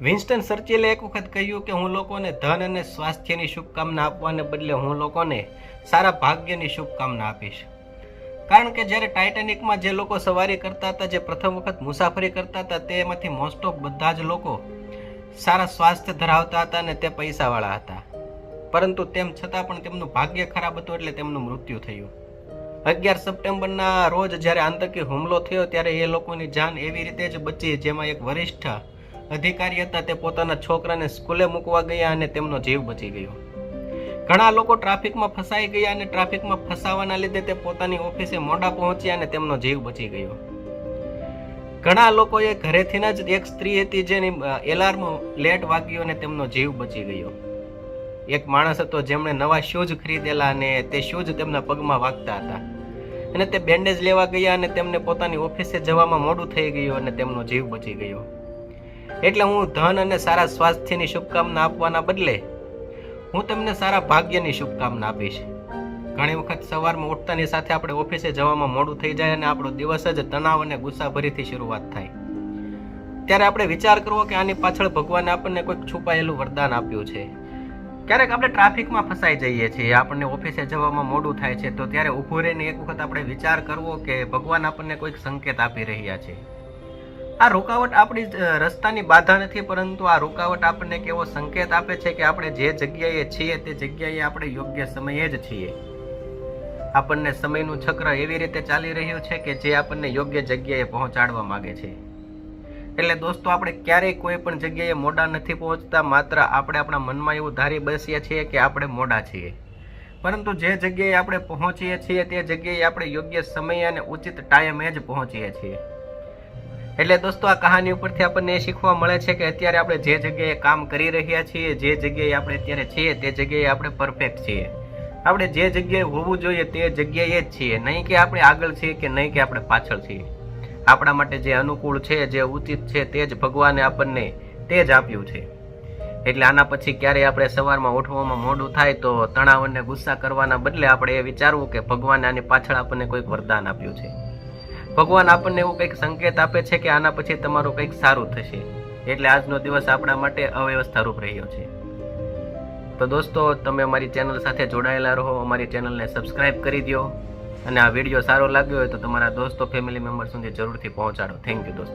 Winston સર્ચિલે એક વખત કહ્યું કે હું લોકોને ધન અને સ્વાસ્થ્યની શુભકામના આપવાને બદલે હું લોકોને સારા ભાગ્યની શુભકામના આપીશ. કારણ કે જ્યારે ટાઇટેનિકમાં જે લોકો સવારી કરતા હતા, જે પ્રથમ વખત મુસાફરી કરતા હતા, તેમાંથી મોસ્ટ ઓફ બધા જ લોકો સારા સ્વાસ્થ્ય ધરાવતા હતા અને તે પૈસાવાળા હતા. પરંતુ તેમ છતાં પણ તેમનું ભાગ્ય ખરાબ હતું એટલે તેમનું મૃત્યુ થયું. અગિયાર સપ્ટેમ્બરના રોજ જ્યારે આતંકી હુમલો થયો, ત્યારે એ લોકોની જાન એવી રીતે જ બચી, જેમાં એક વરિષ્ઠ અધિકારી હતા તે પોતાના છોકરાને સ્કૂલે મૂકવા ગયા અને તેમનો જીવ બચી ગયો. ઘણા લોકો ટ્રાફિકમાં ફસાઈ ગયા અને ટ્રાફિકમાં ફસાવાના લીધે તે પોતાની ઓફિસે મોડા પહોંચ્યા અને તેમનો જીવ બચી ગયો. ઘણા લોકોએ ઘરેથી જ એક સ્ત્રી હતી જેની એલાર્મ લેટ વાગ્યો અને તેમનો જીવ બચી ગયો. એક માણસ હતો જેમણે નવા શૂઝ ખરીદેલા અને તે શૂઝ તેમના પગમાં વાગતા હતા. અને તે બેન્ડેજ લેવા ગયા અને તેમને પોતાની ઓફિસે જવામાં મોડું થઈ ગયું અને તેમનો જીવ બચી ગયો. એટલે હું ધન અને સારા સ્વાસ્થ્યની શુભકામના આપવાના બદલે હું તમને સારા ભાગ્યની શુભકામના આપીશ. ઘણી વખત સવારમાં ઉઠતાની સાથે આપણે ઓફિસે જવામાં મોડું થઈ જાય અને આપણો દિવસ જ તણાવ અને ગુસ્સાભરીથી શરૂઆત થાય. ત્યારે આપણે વિચાર કરવો કે આની પાછળ ભગવાને આપણને કોઈક છુપાયેલું વરદાન આપ્યું છે. ક્યારેક આપણે ટ્રાફિકમાં ફસાઈ જઈએ છીએ, આપણને ઓફિસે જવામાં મોડું થાય છે, તો ત્યારે ઊભું રહીને એક વખત આપણે વિચાર કરવો કે ભગવાન આપણને કોઈક સંકેત આપી રહ્યા છે. આ રોકાવટ આપણી રસ્તાની બાધા નથી, પરંતુ આ રોકાવટ આપણને કેવો સંકેત આપે છે કે આપણે જે જગ્યાએ છીએ તે જગ્યાએ આપણે યોગ્ય સમયે જ છીએ. આપણને સમયનું ચક્ર એવી રીતે ચાલી રહ્યું છે કે જે આપણને યોગ્ય જગ્યાએ પહોંચાડવા માગે છે. એટલે દોસ્તો, આપણે ક્યારેય કોઈ પણ જગ્યાએ મોડા નથી પહોંચતા, માત્ર આપણે આપણા મનમાં એવું ધારી બેસીએ છીએ કે આપણે મોડા છીએ. પરંતુ જે જગ્યાએ આપણે પહોંચીએ છીએ તે જગ્યાએ આપણે યોગ્ય સમય અને ઉચિત ટાઈમે જ પહોંચીએ છીએ. એટલે દોસ્તો, આ કહાની ઉપરથી આપણને એ શીખવા મળે છે કે અત્યારે આપણે જે જગ્યાએ કામ કરી રહ્યા છીએ, જે જગ્યાએ આપણે અત્યારે છીએ, તે જગ્યાએ આપણે પરફેક્ટ છીએ. આપણે જે જગ્યાએ હોવું જોઈએ તે જગ્યાએ જ છીએ. નહીં કે આપણે આગળ છીએ કે નહીં કે આપણે પાછળ છીએ. આપણા માટે જે અનુકૂળ છે, જે ઉચિત છે, તે જ ભગવાને આપણને તે જ આપ્યું છે. એટલે આના પછી ક્યારેય આપણે સવારમાં ઉઠવામાં મોડું થાય તો તણાવ અને ગુસ્સા કરવાના બદલે આપણે એ વિચારવું કે ભગવાને આની પાછળ આપણને કોઈક વરદાન આપ્યું છે. ભગવાન આપણને એવું કંઈક સંકેત આપે છે કે આના પછી તમારું કંઈક સારું થશે. એટલે આજનો દિવસ આપણા માટે અવ્યવસ્થારૂપ રહ્યો છે. તો દોસ્તો, તમે અમારી ચેનલ સાથે જોડાયેલા રહો, અમારી ચેનલને સબસ્ક્રાઇબ કરી દો. અને આ વીડિયો સારો લાગ્યો હોય તો તમારા દોસ્તો, ફેમિલી મેમ્બર સુધી જરૂરથી પહોંચાડો. થેન્ક યુ દોસ્તો.